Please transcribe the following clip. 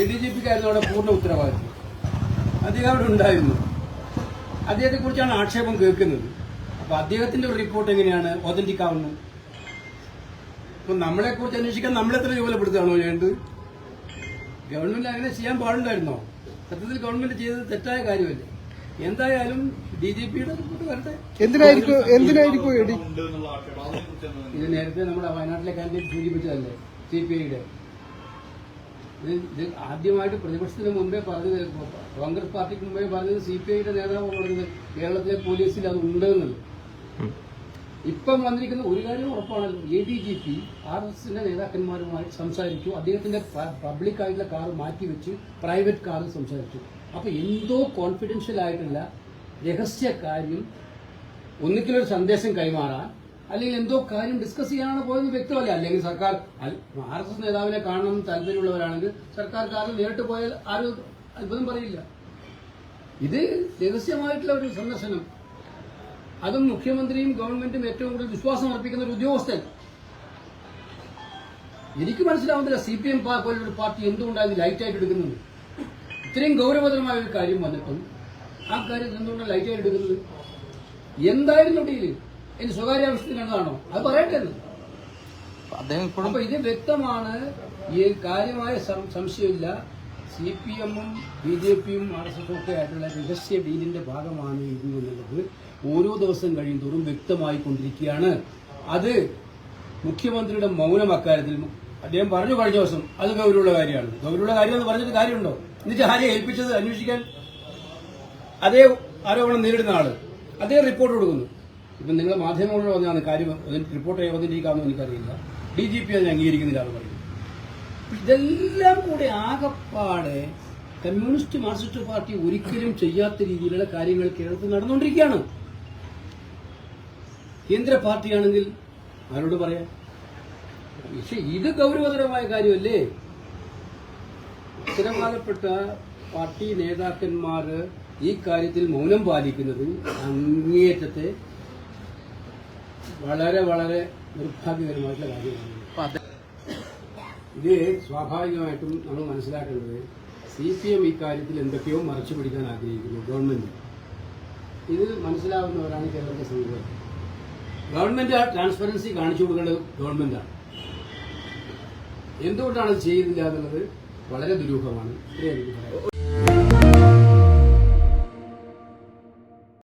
A D G പിക്കായിരുന്നു അവിടെ പൂർണ ഉത്തരവാദിത്വം. അദ്ദേഹം അവിടെ ഉണ്ടായിരുന്നു. അദ്ദേഹത്തെ കുറിച്ചാണ് ആക്ഷേപം കേൾക്കുന്നത്. അപ്പൊ അദ്ദേഹത്തിന്റെ ഒരു റിപ്പോർട്ട് എങ്ങനെയാണ്? ഒതന്റിക് ആവുന്നത് അപ്പൊ നമ്മളെ കുറിച്ച് അന്വേഷിക്കാൻ നമ്മളെത്ര ചുമതലപ്പെടുത്തുകയാണോ ചെയ്യേണ്ടത്? ഗവൺമെന്റ് അങ്ങനെ ചെയ്യാൻ പാടുണ്ടായിരുന്നോ? സത്യത്തിൽ ഗവൺമെന്റ് ചെയ്തത് തെറ്റായ കാര്യമല്ലേ? എന്തായാലും ഡി ജി പിയുടെ റിപ്പോർട്ട് വരട്ടെ. എന്തിനായിരിക്കും എന്തിനായിരിക്കും ഇത് നേരത്തെ നമ്മുടെ വയനാട്ടിലെ കാൻഡിഡേറ്റ് സൂചിപ്പിച്ചതല്ലേ? സി പി ഐയുടെ. ഇത് ആദ്യമായിട്ട് പ്രതിപക്ഷത്തിന് മുമ്പേ പറഞ്ഞത് കോൺഗ്രസ് പാർട്ടിക്ക് മുമ്പേ പറഞ്ഞത് സി പി ഐയുടെ നേതാവ് പറഞ്ഞത് കേരളത്തിലെ പോലീസിൽ അത് ഉണ്ടെന്നുള്ളത്. ഇപ്പം വന്നിരിക്കുന്ന ഒരു കാര്യം ഉറപ്പാണല്ലോ. A D G P R S എസിന്റെ നേതാക്കന്മാരുമായി സംസാരിച്ചു. അദ്ദേഹത്തിന്റെ പബ്ലിക് ആയിട്ടുള്ള കാർ മാറ്റി മാറ്റിവെച്ച് പ്രൈവറ്റ് കാറിൽ സംസാരിച്ചു. അപ്പൊ എന്തോ കോൺഫിഡൻഷ്യൽ ആയിട്ടുള്ള രഹസ്യ കാര്യം ഒന്നിക്കലൊരു സന്ദേശം കൈമാറാൻ അല്ലെങ്കിൽ എന്തോ കാര്യം ഡിസ്കസ് ചെയ്യാനാണ് പോയെന്ന് വ്യക്തമല്ല. അല്ലെങ്കിൽ സർക്കാർ ആർ എസ് എസ് നേതാവിനെ കാണണം താല്പര്യമുള്ളവരാണെങ്കിൽ സർക്കാർ കാറിൽ നേരിട്ട് പോയാൽ ആരും അത്ഭുതം പറയില്ല. ഇത് രഹസ്യമായിട്ടുള്ള ഒരു സന്ദർശനം. അതും മുഖ്യമന്ത്രിയും ഗവൺമെന്റും ഏറ്റവും കൂടുതൽ വിശ്വാസം അർപ്പിക്കുന്ന ഒരു ഉദ്യോഗസ്ഥൻ. എനിക്ക് മനസ്സിലാവുന്നില്ല സി പി എം പോലൊരു പാർട്ടി എന്തുകൊണ്ടാണ് ഇത് ലൈറ്റായിട്ട് എടുക്കുന്നത്? ഇത്രയും ഗൗരവതരമായ ഒരു കാര്യം വന്നിട്ടും ആ കാര്യത്തിൽ എന്തുകൊണ്ടാണ് ലൈറ്റായിട്ട് എടുക്കുന്നത്? എന്തായിരുന്നു ഡീൽ ഇനി സ്വകാര്യ ആവശ്യത്തിന് കണ്ടതാണോ അത് പറയട്ടെ. അദ്ദേഹം ഇപ്പോഴും അപ്പൊ ഇത് വ്യക്തമാണ്. ഈ കാര്യമായ സംശയമില്ല സി പി എമ്മും ബി ജെ പിയും ആർ എസ് എസും ഒക്കെ ആയിട്ടുള്ള രഹസ്യ ഡീലിന്റെ ഭാഗമാണ് ഇത് എന്നുള്ളത് ഓരോ ദിവസം കഴിയുന്തോറും വ്യക്തമായി കൊണ്ടിരിക്കുകയാണ് അത് മുഖ്യമന്ത്രിയുടെ മൗനം അക്കാര്യത്തിൽ അദ്ദേഹം പറഞ്ഞു കഴിഞ്ഞ ദിവസം അത് ഗൗരവമുള്ള കാര്യമാണ്. ഗൗരവമുള്ള കാര്യം എന്ന് പറഞ്ഞിട്ട് കാര്യമുണ്ടോ? എന്നിട്ട് ആരെ ഏൽപ്പിച്ചത് അന്വേഷിക്കാൻ? അതേ ആരോപണം നേരിടുന്ന ആൾ. അദ്ദേഹം റിപ്പോർട്ട് കൊടുക്കുന്നു. ഇപ്പം നിങ്ങൾ മാധ്യമങ്ങളോട് വന്നാണ് കാര്യം റിപ്പോർട്ട് റിപ്പോർട്ട് വന്നിരിക്കാമെന്ന് എനിക്കറിയില്ല. ഡി ജി പി അതിനെ അംഗീകരിക്കുന്നില്ല എന്ന് പറയും ഇതെല്ലാം കൂടി ആകപ്പാടെ കമ്മ്യൂണിസ്റ്റ് മാർക്സിസ്റ്റ് പാർട്ടി ഒരിക്കലും ചെയ്യാത്ത രീതിയിലുള്ള കാര്യങ്ങൾ കേരളത്തിൽ നടന്നുകൊണ്ടിരിക്കുകയാണ്. കേന്ദ്ര പാർട്ടിയാണെങ്കിൽ ആരോട് പറയാം? പക്ഷെ ഇത് ഗൗരവതരമായ കാര്യമല്ലേ? ഉത്തരവാദപ്പെട്ട പാർട്ടി നേതാക്കന്മാർ ഈ കാര്യത്തിൽ മൗനം പാലിക്കുന്നത് അങ്ങേയറ്റത്തെ വളരെ വളരെ നിർഭാഗ്യകരമായിട്ടുള്ള കാര്യമാണ്. ഇത് സ്വാഭാവികമായിട്ടും നമ്മൾ മനസ്സിലാക്കേണ്ടത് സി പി എം ഈ കാര്യത്തിൽ എന്തൊക്കെയോ മറച്ചു പിടിക്കാൻ ആഗ്രഹിക്കുന്നു ഗവൺമെന്റ്. ഇത് മനസ്സിലാവുന്നവരാണ് കേരളത്തിലെ സമീപം ഗവൺമെന്റ് ആ ട്രാൻസ്പെറൻസി കാണിച്ചു കൊടുക്കേണ്ടത് ഗവൺമെന്റാണ് എന്തുകൊണ്ടാണ് ചെയ്യുന്നില്ല എന്നുള്ളത് വളരെ ദുരൂഹമാണ്. ഇത്രയും